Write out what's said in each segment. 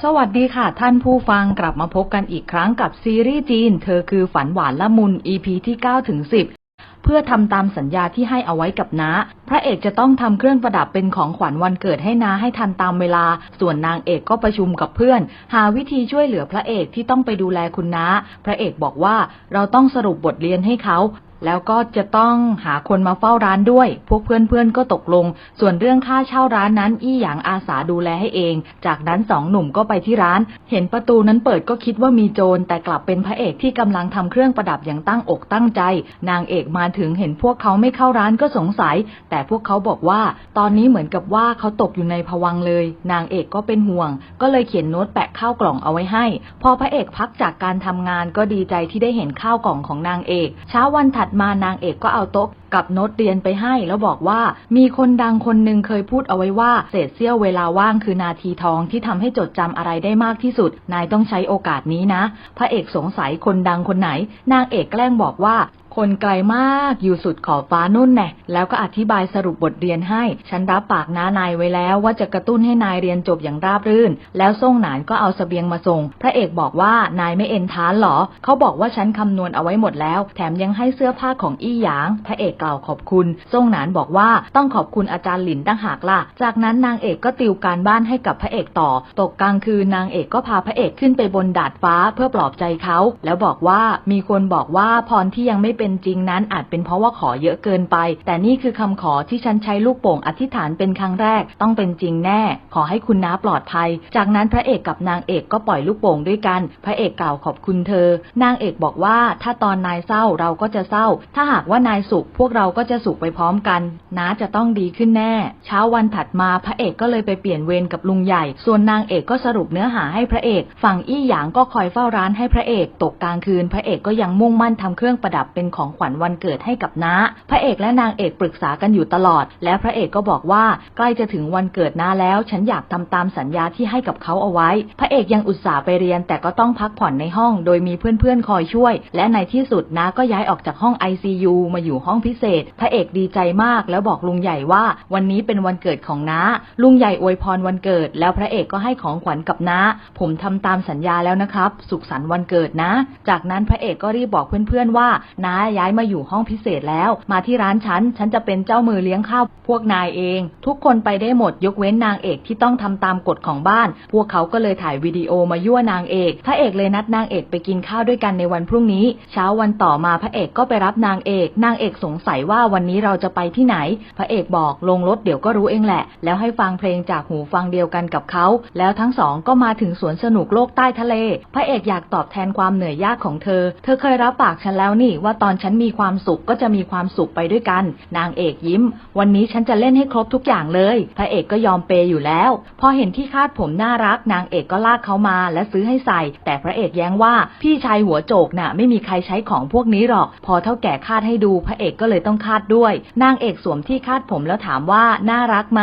สวัสดีค่ะ ท่านผู้ฟังกลับมาพบกันอีกครั้งกับซีรีส์จีน เธอคือฝันหวานละมุน EP ที่9ถึง10 เพื่อทำตามสัญญาที่ให้เอาไว้กับน้า พระเอกจะต้องทำเครื่องประดับเป็นของขวัญวันเกิดให้น้าให้ทันตามเวลา ส่วนนางเอกก็ประชุมกับเพื่อน หาวิธีช่วยเหลือพระเอกที่ต้องไปดูแลคุณน้า พระเอกบอกว่าเราต้องสรุปบทเรียนให้เขา แล้วก็จะต้องหาคนมาเฝ้าร้านด้วย พวกเพื่อนๆก็ตกลง ส่วนเรื่องค่าเช่าร้านนั้นอี้หยางอาสาดูแลให้เอง จากนั้นสองหนุ่มก็ไปที่ร้าน เห็นประตูนั้นเปิดก็คิดว่ามีโจร แต่กลับเป็นพระเอกที่กำลังทำเครื่องประดับอย่างตั้งอกตั้งใจ นางเอกมาถึงเห็นพวกเขาไม่เข้าร้านก็สงสัย แต่พวกเขาบอกว่า ตอนนี้เหมือนกับว่าเขาตกอยู่ในภวังเลย นางเอกก็เป็นห่วง ก็เลยเขียนโน้ตแปะข้าวกล่องเอาไว้ให้ พอพระเอกพักจากการทำงานก็ดีใจที่ได้เห็นข้าวกล่องของนางเอก เช้าวันถัดมา นางเอกก็เอาโต๊ะ กับโน้ตเรียนไปให้ แล้วบอกว่ามีคนดังคนหนึ่งเคยพูดเอาไว้ว่าเศษเสี้ยวเวลาว่างคือนาทีทองที่ทำให้จดจำอะไรได้มากที่สุด นายต้องใช้โอกาสนี้นะ พระเอกสงสัยคนดังคนไหน นางเอกแกล้งบอกว่าคนไกลมากอยู่สุดขอบฟ้านุ่นแน่แล้วก็อธิบายสรุปบทเรียนให้ ฉันรับปากน้านายไว้แล้วว่าจะกระตุ้นให้นายเรียนจบอย่างราบรื่น แล้วส่งหนานก็เอาเสบียงมาส่ง พระเอกบอกว่านายไม่เอ็นทานหรอ เขาบอกว่าฉันคำนวณเอาไว้หมดแล้ว แถมยังให้เสื้อผ้าของอี้หยาง พระเอกกล่าวขอบคุณส่งหนานบอกว่าต้องขอบคุณอาจารย์หลินตั้งหากล่ะ จากนั้นนางเอกก็ติวการบ้านให้กับพระเอกต่อ ตกกลางคืนนางเอกก็พาพระเอกขึ้นไปบนดาดฟ้าเพื่อปลอบใจเขา แล้วบอกว่ามีคนบอกว่าพรที่ยังไม่เป็นจริงนั้นอาจเป็นเพราะว่าขอเยอะเกินไป แต่นี่คือคำขอที่ฉันใช้ลูกโป่งอธิษฐานเป็นครั้งแรก ต้องเป็นจริงแน่ ขอให้คุณน้าปลอดภัย จากนั้นพระเอกกับนางเอกก็ปล่อยลูกโป่งด้วยกัน พระเอกกล่าวขอบคุณเธอ นางเอกบอกว่าถ้าตอนนายเศร้าเราก็จะเศร้า ถ้าหากว่านายสุขพวกเราก็จะสุขไปพร้อมกันน้าจะต้องดีขึ้นแน่ เช้าวันถัดมาพระเอกก็เลยไปเปลี่ยนเวรกับลุงใหญ่ ส่วนนางเอกก็สรุปเนื้อหาให้พระเอก ฝั่งอี้หยางก็คอยเฝ้าร้านให้พระเอก ตกกลางคืน พระเอกก็ยังมุ่งมั่นทำเครื่องประดับเป็นของขวัญวันเกิดให้กับน้า พระเอกและนางเอกปรึกษากันอยู่ตลอด และพระเอกก็บอกว่าใกล้จะถึงวันเกิดน้าแล้ว ฉันอยากทำตามสัญญาที่ให้กับเขาเอาไว้ พระเอกยังอุตส่าห์ไปเรียน แต่ก็ต้องพักผ่อนในห้อง โดยมีเพื่อนๆคอยช่วย และในที่สุดน้าก็ย้ายออกจากห้อง ICU มาอยู่ห้องพิเศษพระเอกดีใจมากแล้วบอกลุงใหญ่ว่าวันนี้เป็นวันเกิดของน้า ลุงใหญ่อวยพรวันเกิด แล้วพระเอกก็ให้ของขวัญกับน้า ผมทำตามสัญญาแล้วนะครับ สุขสันต์วันเกิดนะ จากนั้นพระเอกก็รีบบอกเพื่อนๆว่าน้าย้ายมาอยู่ห้องพิเศษแล้ว มาที่ร้านฉัน ฉันจะเป็นเจ้ามือเลี้ยงข้าวพวกนายเอง ทุกคนไปได้หมดยกเว้นนางเอกที่ต้องทำตามกฎของบ้าน พวกเขาก็เลยถ่ายวิดีโอมายั่วนางเอก พระเอกเลยนัดนางเอกไปกินข้าวด้วยกันในวันพรุ่งนี้ เช้าวันต่อมาพระเอกก็ไปรับนางเอก นางเอกสงสัยว่าวันนี้เราจะไปที่ไหน พระเอกบอกลงรถเดี๋ยวก็รู้เองแหละ แล้วให้ฟังเพลงจากหูฟังเดียวกันกับเขา แล้วทั้งสองก็มาถึงสวนสนุกโลกใต้ทะเล พระเอกอยากตอบแทนความเหนื่อยยากของเธอ เธอเคยรับปากฉันแล้วนี่ว่าตอนฉันมีความสุขก็จะมีความสุขไปด้วยกัน นางเอกยิ้ม วันนี้ฉันจะเล่นให้ครบทุกอย่างเลย พระเอกก็ยอมเปย์อยู่แล้ว พอเห็นที่คาดผมน่ารัก นางเอกก็ลากเขามาและซื้อให้ใส่ แต่พระเอกแย้งว่าพี่ชายหัวโจกน่ะไม่มีใครใช้ของพวกนี้หรอก พอเท่าแก่คาดให้ดูพระเอกก็เลยต้องคาดด้วย นางเอกสวมที่คาดผมแล้วถามว่าน่ารักไหม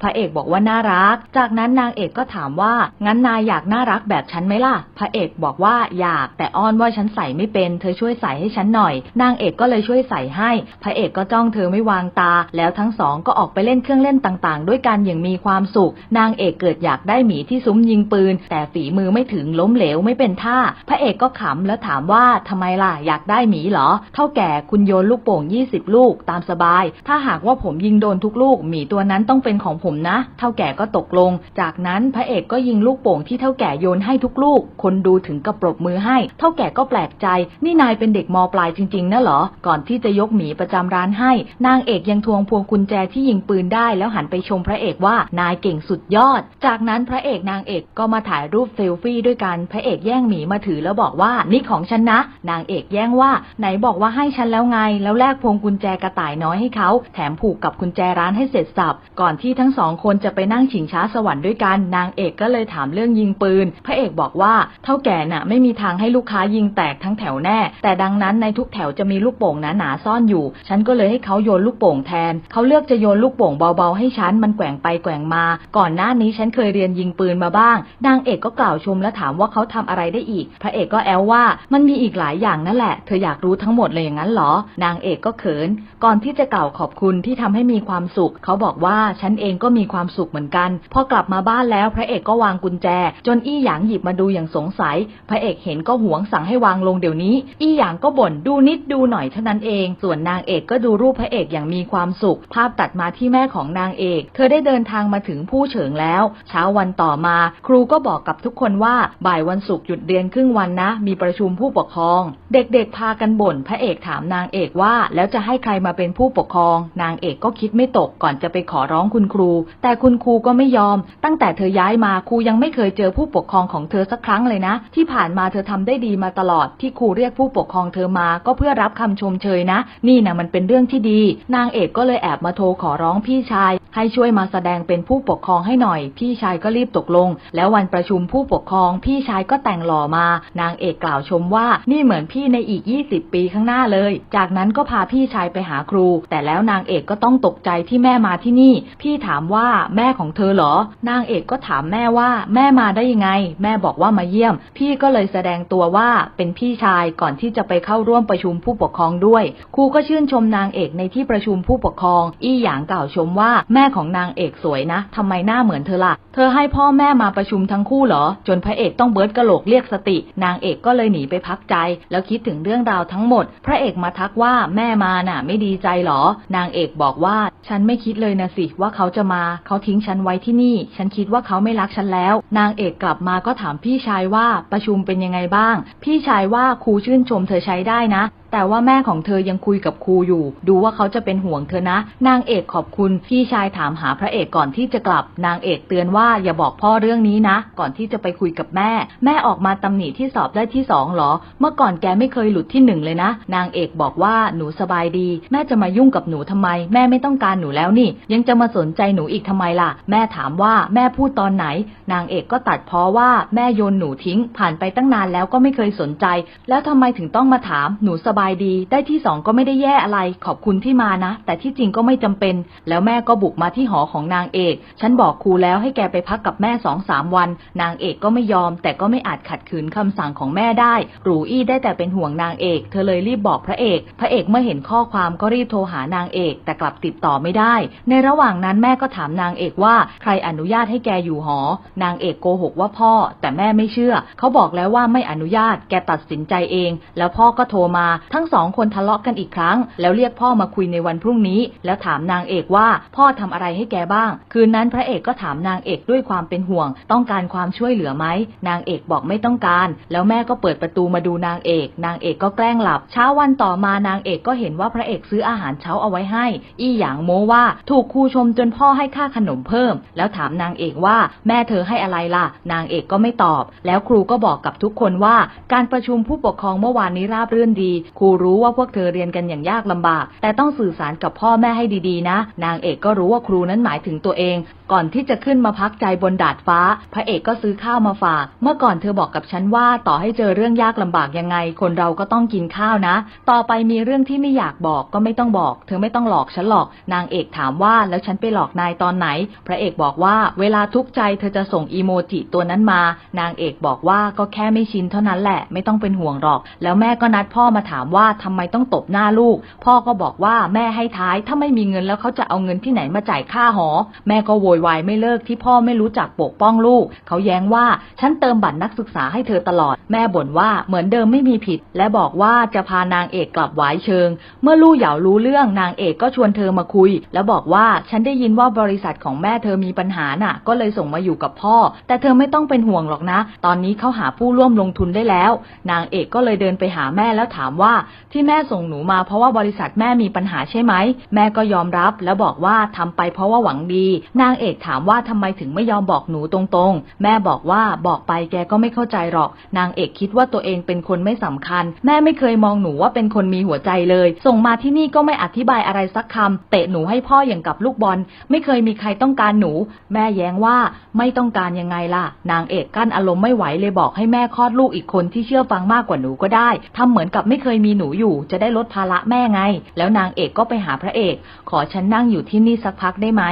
พระเอกบอกว่าน่ารัก จากนั้นนางเอกก็ถามว่างั้นนายอยากน่ารักแบบฉันไหมล่ะ พระเอกบอกว่าอยากแต่อ้อนว่าฉันใส่ไม่เป็นเธอช่วยใส่ให้ฉันหน่อย นางเอกก็เลยช่วยใส่ให้ พระเอกก็จ้องเธอไม่วางตา แล้วทั้งสองก็ออกไปเล่นเครื่องเล่นต่างๆ ด้วยกันอย่างมีความสุข นางเอกเกิดอยากได้หมีที่ซุ้มยิงปืน แต่ฝีมือไม่ถึงล้มเหลวไม่เป็นท่า พระเอกก็ขำแล้วถามว่าทำไมล่ะอยากได้หมีเหรอ เท่าแก่คุณโยนลูกโป่ง20 ลูกตามสบาย ถ้าหากว่าผมยิงโดนทุกลูกหมีตัวนั้นต้องเป็นของผมนะ เท่าแก่ก็ตกลง จากนั้นพระเอกก็ยิงลูกโป่งที่เท่าแก่โยนให้ทุกลูก คนดูถึงกับปรบมือให้ เท่าแก่ก็แปลกใจ นี่นายเป็นเด็กมปลายจริงๆนะเหรอ ก่อนที่จะยกหมีประจำร้านให้ นางเอกยังทวงพวงกุญแจที่ยิงปืนได้แล้วหันไปชมพระเอกว่านายเก่งสุดยอด จากนั้นพระเอกนางเอกก็มาถ่ายรูปเซลฟี่ด้วยกัน พระเอกแย่งหมีมาถือแล้วบอกว่านี่ของฉันนะ นางเอกแย่งว่า ไหนบอกว่าให้ฉันแล้วไง แล้วแลกพวงกุญแจกระต่ายน้อยให้เขา แถมผูกกับกุญแจร้านให้เสร็จสับ ก่อนที่ทั้งสองคนจะไปนั่งชิงช้าสวรรค์ด้วยกัน นางเอกก็เลยถามเรื่องยิงปืน พระเอกบอกว่าเท่าแก่น่ะไม่มีทางให้ลูกค้ายิงแตกทั้งแถวแน่ แต่ดังนั้นในทุกแถวจะมีลูกโป่งหนาๆซ่อนอยู่ ฉันก็เลยให้เขาโยนลูกโป่งแทน เขาเลือกจะโยนลูกโป่งเบาๆให้ฉัน มันแกว่งไปแกว่งมา ก่อนหน้านี้ฉันเคยเรียนยิงปืนมาบ้าง นางเอกก็กล่าวชมและถามว่าเขาทำอะไรได้อีก พระเอกก็แอลว่ามันมีอีกหลายอย่างนั่นแหละ เธออยากรู้ทั้งหมดเลยอย่างนั้นเหรอ นางเอกก็เขิขิน ก่อนที่จะกล่าวขอบคุณที่ทำให้มีความสุข เขาบอกว่าฉันเองก็มีความสุขเหมือนกัน พอกลับมาบ้านแล้วพระเอกก็วางกุญแจ จนอี้หยางหยิบมาดูอย่างสงสัย พระเอกเห็นก็หวงสั่งให้วางลงเดี๋ยวนี้ อี้หยางก็บ่นดูนิดดูหน่อยเท่านั้นเอง ส่วนนางเอกก็ดูรูปพระเอกอย่างมีความสุข ภาพตัดมาที่แม่ของนางเอก เธอได้เดินทางมาถึงผู้เฉิงแล้ว เช้าวันต่อมา ครูก็บอกกับทุกคนว่าบ่ายวันศุกร์หยุดเรียนครึ่งวันนะ มีประชุมผู้ปกครอง เด็กๆพากันบ่นพระเอกถามนางเอกว่าแล้วจะให้ใครมาเป็นผู้ปกครอง นางเอกก็คิดไม่ตกก่อนจะไปขอร้องคุณครู แต่คุณครูก็ไม่ยอม ตั้งแต่เธอย้ายมาครูยังไม่เคยเจอผู้ปกครองของเธอสักครั้งเลยนะ ที่ผ่านมาเธอทำได้ดีมาตลอดที่ครูเรียกผู้ปกครองเธอมาก็เพื่อรับคำชมเชยนะ นี่นะมันเป็นเรื่องที่ดี นางเอกก็เลยแอบมาโทรขอร้องพี่ชาย ให้ช่วยมาแสดงเป็นผู้ปกครองให้หน่อย พี่ชายก็รีบตกลง แล้ววันประชุมผู้ปกครอง พี่ชายก็แต่งหล่อมา นางเอกกล่าวชมว่า นี่เหมือนพี่ในอีก 20 ปีข้างหน้าเลย จากนั้นก็พาพี่ชายไปหาครู แต่แล้วนางเอกก็ต้องตกใจที่แม่มาที่นี่ พี่ถามว่าแม่ของเธอเหรอ นางเอกก็ถามแม่ว่า แม่มาได้ยังไง แม่บอกว่ามาเยี่ยม พี่ก็เลยแสดงตัวว่าเป็นพี่ชายก่อนที่จะไปเข้าร่วมประชุมผู้ปกครองด้วย ครูก็ชื่นชมนางเอกในที่ประชุมผู้ปกครอง อี้หยางกล่าวชมว่าแม่ของนางเอกสวยนะทำไมหน้าเหมือนเธอล่ะ เธอให้พ่อแม่มาประชุมทั้งคู่เหรอ จนพระเอกต้องเบิร์ดกระโหลกเรียกสติ นางเอกก็เลยหนีไปพักใจ แล้วคิดถึงเรื่องราวทั้งหมด พระเอกมาทักว่าแม่มาน่ะไม่ดีใจเหรอ นางเอกบอกว่า ฉันไม่คิดเลยนะสิว่าเขาจะมา เขาทิ้งฉันไว้ที่นี่ ฉันคิดว่าเขาไม่รักฉันแล้ว นางเอกกลับมาก็ถามพี่ชายว่าประชุมเป็นยังไงบ้าง พี่ชายว่าครูชื่นชมเธอใช้ได้นะ แต่ว่าแม่ของเธอยังคุยกับครูอยู่ ดูว่าเขาจะเป็นห่วงเธอนะ นางเอกขอบคุณ พี่ชายถามหาพระเอกก่อนที่จะกลับ นางเอกเตือนว่าอย่าบอกพ่อเรื่องนี้นะ ก่อนที่จะไปคุยกับแม่ แม่ออกมาตำหนิที่สอบได้ที่สองหรอ เมื่อก่อนแกไม่เคยหลุดที่หนึ่งเลยนะ นางเอกบอกว่าหนูสบายดี แม่จะมายุ่งกับหนูทำไม แม่ไม่ต้องการหนูแล้วนี่ ยังจะมาสนใจหนูอีกทำไมล่ะ แม่ถามว่าแม่พูดตอนไหน นางเอกก็ตัดพราะว่าแม่โยนหนูทิ้ง ผ่านไปตั้งนานแล้วก็ไม่เคยสนใจ แล้วทำไมถึงต้องมาถามหนูสบายดี ได้ที่สองก็ไม่ได้แย่อะไร ขอบคุณที่มานะ แต่ที่จริงก็ไม่จำเป็น แล้วแม่ก็บุกมาที่หอของนางเอก ฉันบอกครูแล้วให้แกไปพักกับแม่สองสามวัน นางเอกก็ไม่ยอม แต่ก็ไม่อาจขัดขืนคำสั่งของแม่ได้หรูอี้ได้แต่เป็นห่วงนางเอก เธอเลยรีบบอกพระเอก พระเอกเมื่อเห็นข้อความก็รีบโทรหานางเอก แต่กลับติดต่อไม่ได้ ในระหว่างนั้นแม่ก็ถามนางเอกว่า ใครอนุญาตให้แกอยู่หอ นางเอกโกหกว่าพ่อ แต่แม่ไม่เชื่อ เขาบอกแล้วว่าไม่อนุญาต แกตัดสินใจเอง แล้วพ่อก็โทรมาทั้งสองคนทะเลาะกันอีกครั้ง แล้วเรียกพ่อมาคุยในวันพรุ่งนี้ แล้วถามนางเอกว่าพ่อทำอะไรให้แกบ้าง คืนนั้นพระเอกก็ถามนางเอกด้วยความเป็นห่วง ต้องการความช่วยเหลือไหมนางเอกบอกไม่ต้องการ แล้วแม่ก็เปิดประตูมาดูนางเอก นางเอกก็แกล้งหลับ เช้าวันต่อมานางเอกก็เห็นว่าพระเอกซื้ออาหารเช้าเอาไว้ให้ อี้หยางโม้ว่าถูกครูชมจนพ่อให้ค่าขนมเพิ่ม แล้วถามนางเอกว่าแม่เธอให้อะไรล่ะ นางเอกก็ไม่ตอบ แล้วครูก็บอกกับทุกคนว่า การประชุมผู้ปกครองเมื่อวานนี้ราบรื่นดีครูรู้ว่าพวกเธอเรียนกันอย่างยากลำบาก แต่ต้องสื่อสารกับพ่อแม่ให้ดีๆ นะ นางเอกก็รู้ว่าครูนั้นหมายถึงตัวเอง ก่อนที่จะขึ้นมาพักใจบนดาดฟ้า พระเอกก็ซื้อข้าวมาฝาก เมื่อก่อนเธอบอกกับฉันว่าต่อให้เจอเรื่องยากลำบากยังไง คนเราก็ต้องกินข้าวนะ ต่อไปมีเรื่องที่ไม่อยากบอกก็ไม่ต้องบอก เธอไม่ต้องหลอกฉันหรอก นางเอกถามว่าแล้วฉันไปหลอกนายตอนไหน พระเอกบอกว่าเวลาทุกข์ใจเธอจะส่งอีโมจิตัวนั้นมา นางเอกบอกว่าก็แค่ไม่ชินเท่านั้นแหละ ไม่ต้องเป็นห่วงหรอก แล้วแม่ก็นัดพ่อมาถามว่าทำไมต้องตบหน้าลูก พ่อก็บอกว่าแม่ให้ท้ายถ้าไม่มีเงินแล้วเขาจะเอาเงินที่ไหนมาจ่ายค่าหอ แม่ก็โวยวายไม่เลิกที่พ่อไม่รู้จักปกป้องลูก เขาแย้งว่าฉันเติมบัตรนักศึกษาให้เธอตลอด แม่บ่นว่าเหมือนเดิมไม่มีผิด และบอกว่าจะพานางเอกกลับหวายเชิง เมื่อลู่เหยารู้เรื่องนางเอกก็ชวนเธอมาคุย แล้วบอกว่าฉันได้ยินว่าบริษัทของแม่เธอมีปัญหาน่ะ ก็เลยส่งมาอยู่กับพ่อ แต่เธอไม่ต้องเป็นห่วงหรอกนะ ตอนนี้เขาหาผู้ร่วมลงทุนได้แล้ว นางเอกก็เลยเดินไปหาแม่แล้วถามว่าที่แม่ส่งหนูมาเพราะว่าบริษัทแม่มีปัญหาใช่ไหม แม่ก็ยอมรับแล้วบอกว่าทำไปเพราะว่าหวังดี นางเอกถามว่าทำไมถึงไม่ยอมบอกหนูตรงๆ แม่บอกว่าบอกไปแกก็ไม่เข้าใจหรอก นางเอกคิดว่าตัวเองเป็นคนไม่สำคัญ แม่ไม่เคยมองหนูว่าเป็นคนมีหัวใจเลย ส่งมาที่นี่ก็ไม่อธิบายอะไรสักคำเตะหนูให้พ่ออย่างกับลูกบอล ไม่เคยมีใครต้องการหนู แม่แย้งว่าไม่ต้องการยังไงล่ะ นางเอกกั้นอารมณ์ไม่ไหวเลยบอกให้แม่คลอดลูกอีกคนที่เชื่อฟังมากกว่าหนูก็ได้ทำเหมือนกับไม่เคยมีหนูอยู่จะได้ลดภาระแม่ไง แล้วนางเอกก็ไปหาพระเอก ขอฉันนั่งอยู่ที่นี่สักพักได้ไหม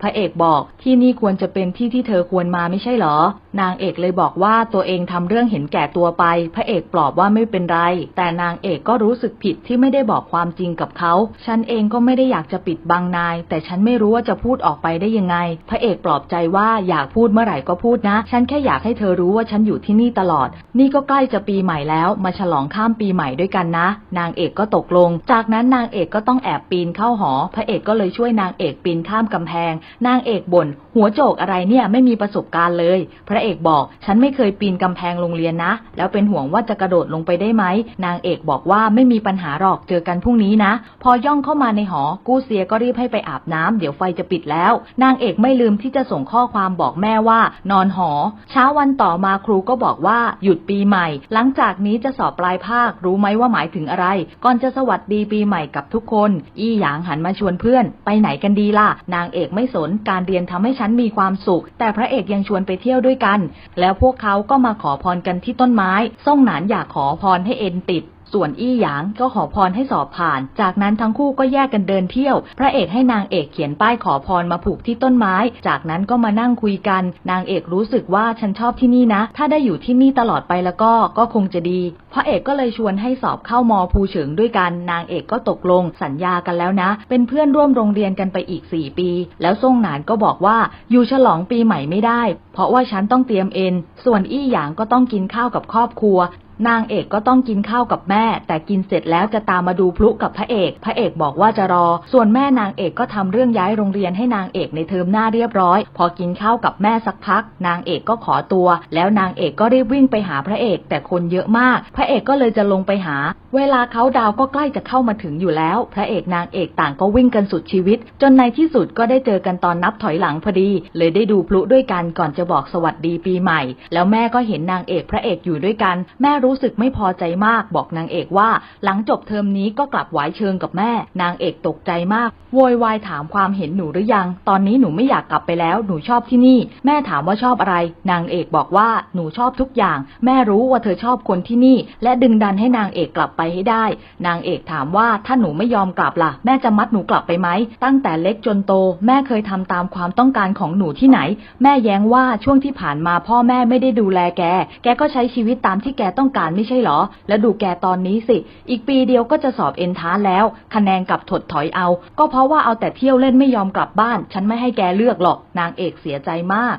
พระเอกบอกที่นี่ควรจะเป็นที่ที่เธอควรมาไม่ใช่เหรอ นางเอกเลยบอกว่าตัวเองทำเรื่องเห็นแก่ตัวไป พระเอกปลอบว่าไม่เป็นไร แต่นางเอกก็รู้สึกผิดที่ไม่ได้บอกความจริงกับเขาฉันเองก็ไม่ได้อยากจะปิดบังนาย แต่ฉันไม่รู้ว่าจะพูดออกไปได้ยังไง พระเอกปลอบใจว่าอยากพูดเมื่อไหร่ก็พูดนะ ฉันแค่อยากให้เธอรู้ว่าฉันอยู่ที่นี่ตลอด นี่ก็ใกล้จะปีใหม่แล้ว มาฉลองข้ามปีใหม่ด้วยกันนะ นางเอกก็ตกลง จากนั้นนางเอกก็ต้องแอบปีนเข้าหอ พระเอกก็เลยช่วยนางเอกปีนข้ามกำแพง นางเอกบ่น หัวโจกอะไรเนี่ยไม่มีประสบการณ์เลย พระเอกบอก ฉันไม่เคยปีนกำแพงโรงเรียนนะ แล้วเป็นห่วงว่าจะกระโดดลงไปได้ไหม นางเอกบอกว่าไม่มีปัญหาหรอก เจอกันพรุ่งนี้นะ พอย่องเข้ามาในหอ กู้เซียก็รีบให้ไปอาบน้ำเดี๋ยวไฟจะปิดแล้ว นางเอกไม่ลืมที่จะส่งข้อความบอกแม่ว่า นอนหอ เช้าวันต่อมาครูก็บอกว่าหยุดปีใหม่ หลังจากนี้จะสอบปลายภาค รู้ไหมว่าหมายถึงอะไร ก่อนจะสวัสดีปีใหม่กับทุกคน อี้หยางหันมาชวนเพื่อน ไปไหนกันดีล่ะ นางเอกไม่สนการเรียนทำให้ฉันมีความสุข แต่พระเอกยังชวนไปเที่ยวด้วยกัน แล้วพวกเขาก็มาขอพรกันที่ต้นไม้ ซ่งหนานอยากขอพรให้เอ็นติด ส่วนอี้หยางก็ขอพรให้สอบผ่าน จากนั้นทั้งคู่ก็แยกกันเดินเที่ยว พระเอกให้นางเอกเขียนป้ายขอพรมาผูกที่ต้นไม้ จากนั้นก็มานั่งคุยกัน นางเอกรู้สึกว่าฉันชอบที่นี่นะ ถ้าได้อยู่ที่นี่ตลอดไปแล้วก็ก็คงจะดี พระเอกก็เลยชวนให้สอบเข้ามอภูเฉิงด้วยกัน นางเอกก็ตกลงสัญญากันแล้วนะ เป็นเพื่อนร่วมโรงเรียนกันไปอีก 4 ปี แล้วซ่งหนานก็บอกว่าอยู่ฉลองปีใหม่ไม่ได้ เพราะว่าฉันต้องเตรียมเอ็น ส่วนอี้หยางก็ต้องกินข้าวกับครอบครัว นางเอกก็ต้องกินข้าวกับแม่ แต่กินเสร็จแล้วจะตามมาดูพลุกับพระเอก พระเอกบอกว่าจะรอ ส่วนแม่นางเอกก็ทำเรื่องย้ายโรงเรียนให้นางเอกในเทอมหน้าเรียบร้อย พอกินข้าวกับแม่สักพัก นางเอกก็ขอตัว แล้วนางเอกก็รีบวิ่งไปหาพระเอก แต่คนเยอะมาก พระเอกก็เลยจะลงไปหา เวลาเขาดาวก็ใกล้จะเข้ามาถึงอยู่แล้ว พระเอกนางเอกต่างก็วิ่งกันสุดชีวิต จนในที่สุดก็ได้เจอกันตอนนับถอยหลังพอดี เลยได้ดูพลุด้วยกันก่อนจะบอกสวัสดีปีใหม่ แล้วแม่ก็เห็นนางเอกพระเอกอยู่ด้วยกันแม่รู้สึกไม่พอใจมากบอกนางเอกว่า หลังจบเทอมนี้ก็กลับไหวเชิงกับแม่ นางเอกตกใจมากโวยวายถามความเห็นหนูหรือยัง ตอนนี้หนูไม่อยากกลับไปแล้วหนูชอบที่นี่ แม่ถามว่าชอบอะไร นางเอกบอกว่าหนูชอบทุกอย่าง แม่รู้ว่าเธอชอบคนที่นี่ และดึงดันให้นางเอกกลับไปให้ได้ นางเอกถามว่าถ้าหนูไม่ยอมกลับล่ะ แม่จะมัดหนูกลับไปไหมตั้งแต่เล็กจนโต แม่เคยทำตามความต้องการของหนูที่ไหน แม่แย้งว่าช่วงที่ผ่านมาพ่อแม่ไม่ได้ดูแลแก แกก็ใช้ชีวิตตามที่แกต้องการไม่ใช่เหรอ แล้วดูแกตอนนี้สิ อีกปีเดียวก็จะสอบเอ็นท้าแล้ว คะแนนกลับถดถอยเอา ก็เพราะว่าเอาแต่เที่ยวเล่นไม่ยอมกลับบ้าน ฉันไม่ให้แกเลือกหรอก นางเอกเสียใจมาก